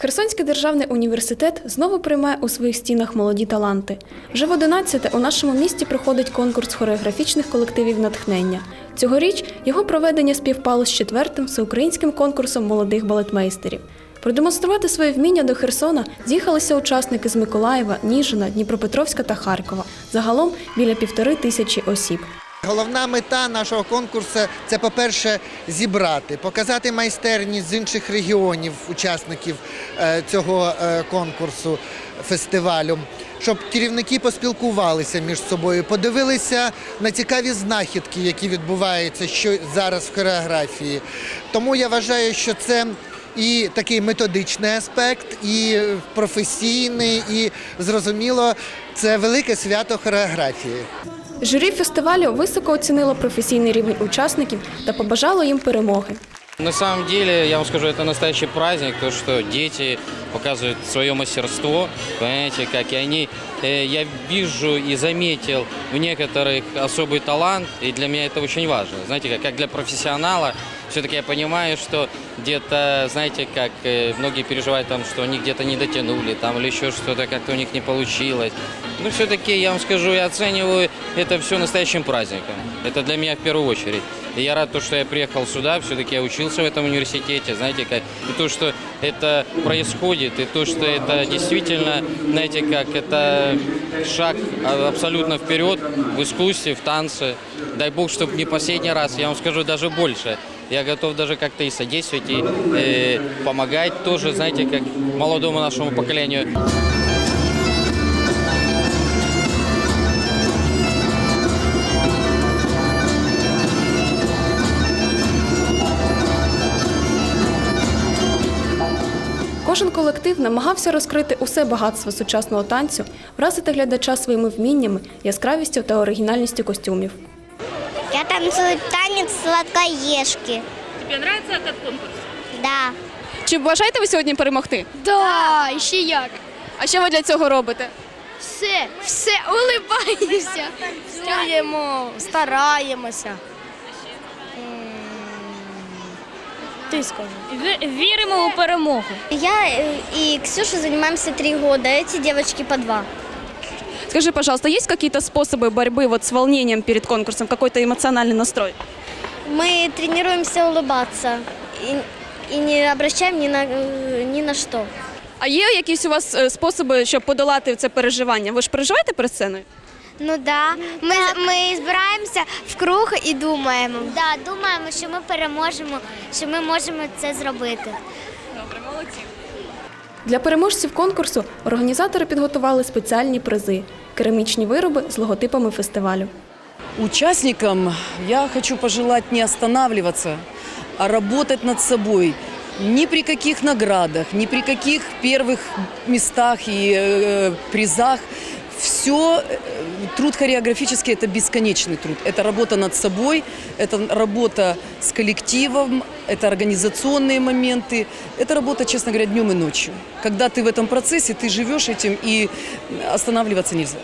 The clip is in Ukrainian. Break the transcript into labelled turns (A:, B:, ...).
A: Херсонський державний університет знову приймає у своїх стінах молоді таланти. Вже в 11-те у нашому місті проходить конкурс хореографічних колективів натхнення. Цьогоріч його проведення співпало з четвертим всеукраїнським конкурсом молодих балетмейстерів. Продемонструвати своє вміння до Херсона з'їхалися учасники з Миколаєва, Ніжина, Дніпропетровська та Харкова. Загалом біля півтори тисячі осіб.
B: Головна мета нашого конкурсу це, по-перше, зібрати, показати майстерність з інших регіонів, учасників е, цього е, конкурсу, фестивалю, щоб керівники поспілкувалися між собою, подивилися на цікаві знахідки, які відбуваються що зараз в хореографії. Тому я вважаю, що це. І такий методичний аспект, і професійний, і зрозуміло, це велике свято хореографії.
A: Журі фестивалю високо оцінило професійний рівень учасників та побажало їм перемоги.
C: На самом деле, я вам скажу, это настоящий праздник, то, что дети показывают свое мастерство, понимаете, как и они. э, Я вижу и заметил в некоторых особый талант, и для меня это очень важно. Знаете, как, для профессионала, все-таки я понимаю, что где-то, знаете, как э, многие переживают, там, что они где-то не дотянули, там, или еще что-то как-то у них не получилось. Но все-таки, я вам скажу, я оцениваю это все настоящим праздником. Это для меня в первую очередь. И я рад, то, что я приехал сюда, все-таки я учился в этом университете, знаете, как, и то, что это происходит, и то, что это действительно, знаете, как, это шаг а, абсолютно вперед в искусстве, в танце. Дай бог, чтобы не последний раз, я вам скажу даже больше. Я готов даже как-то и содействовать, и э, помогать тоже, знаете, как молодому нашему поколению.
A: Кожен колектив намагався розкрити усе багатство сучасного танцю, вразити глядача своїми вміннями, яскравістю та оригінальністю костюмів.
D: Я танцую танец сладкоежки.
E: Тебе нравится этот конкурс?
D: Да.
A: Чи бажаєте ви сьогодні перемогти?
F: Да, ще як.
A: А що ви для цього робите?
F: Все, все, улибаємося. Танцюємо, стараємося. Ти скажи.
E: Ві- Віримо у перемогу.
D: Я э, и Ксюша занимаемся три года, эти девочки по два.
A: Скажи, пожалуйста, есть какие-то способы борьбы вот с волнением перед конкурсом, какой-то эмоциональный настрой?
D: Мы тренируемся улыбаться и, и не обращаем ни на, э, ни на что.
A: А є якісь у вас е, способи, щоб подолати це переживання? Ви ж переживаєте перед сценою?
D: Ну да. Ми, ми збираємося в круг і думаємо. Да, думаємо, що ми переможемо, що ми можемо це зробити.
A: Для переможців конкурсу організатори підготували спеціальні призи керамічні вироби з логотипами фестивалю.
G: Участникам я хочу пожелать не останавливаться, а работать над собой. Ни при каких наградах, ни при каких первых местах и э, призах Все, труд хореографический – это бесконечный труд. Это работа над собой, это работа с коллективом, это организационные моменты, это работа, честно говоря, днем и ночью. Когда ты в этом процессе, ты живешь этим, и останавливаться нельзя.